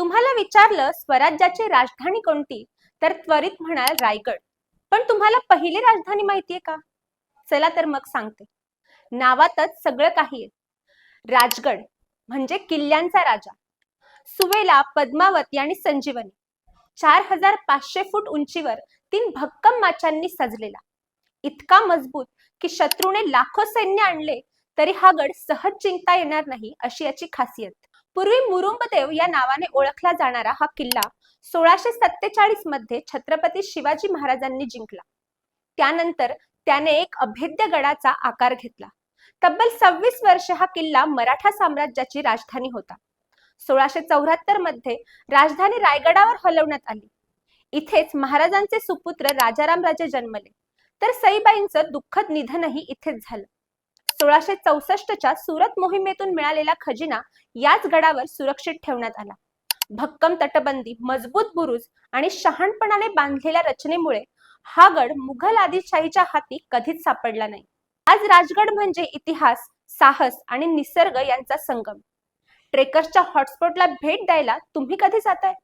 तुम्हाला विचारलं स्वराज्याची राजधानी कोणती तर त्वरित म्हणाल रायगड. पण तुम्हाला पहिली राजधानी माहितीये का? चला तर मग सांगते. नावातच सगळं काही आहे. राजगड म्हणजे किल्ल्यांचा राजा. सुवेला पद्मावती आणि संजीवनी. चार हजार पाचशे फूट उंचीवर तीन भक्कम माचांनी सजलेला. इतका मजबूत की शत्रूने लाखो सैन्य आणले तरी हा गड सहज जिंकता येणार नाही अशी याची खासियत. पूर्वी मुरुंबदेव या नावाने ओळखला जाणारा हा किल्ला सोळाशे सत्तेचाळीसमध्ये छत्रपती शिवाजी महाराजांनी जिंकला. त्यानंतर त्याने एक अभेद्य गडाचा आकार घेतला. तब्बल सव्वीस वर्ष हा किल्ला मराठा साम्राज्याची राजधानी होता. सोळाशे चौऱ्याहत्तरमध्ये राजधानी रायगडावर हलवण्यात आली. इथेच महाराजांचे सुपुत्र राजाराम राजे जन्मले. तर सईबाईंचं दुःखद निधनही इथेच झालं. सोळाशे चौसष्टच्या सुरत मोहिमेतून मिळालेला खजिना याच गडावर सुरक्षित ठेवण्यात आला. भक्कम तटबंदी मजबूत बुरुज आणि शहाणपणाने बांधलेल्या रचनेमुळे हा गड मुघल आदिलशाहीच्या हाती कधीच सापडला नाही. आज राजगड म्हणजे इतिहास साहस आणि निसर्ग यांचा संगम. ट्रेकर्सच्या हॉटस्पॉटला भेट द्यायला तुम्ही कधी जाताय?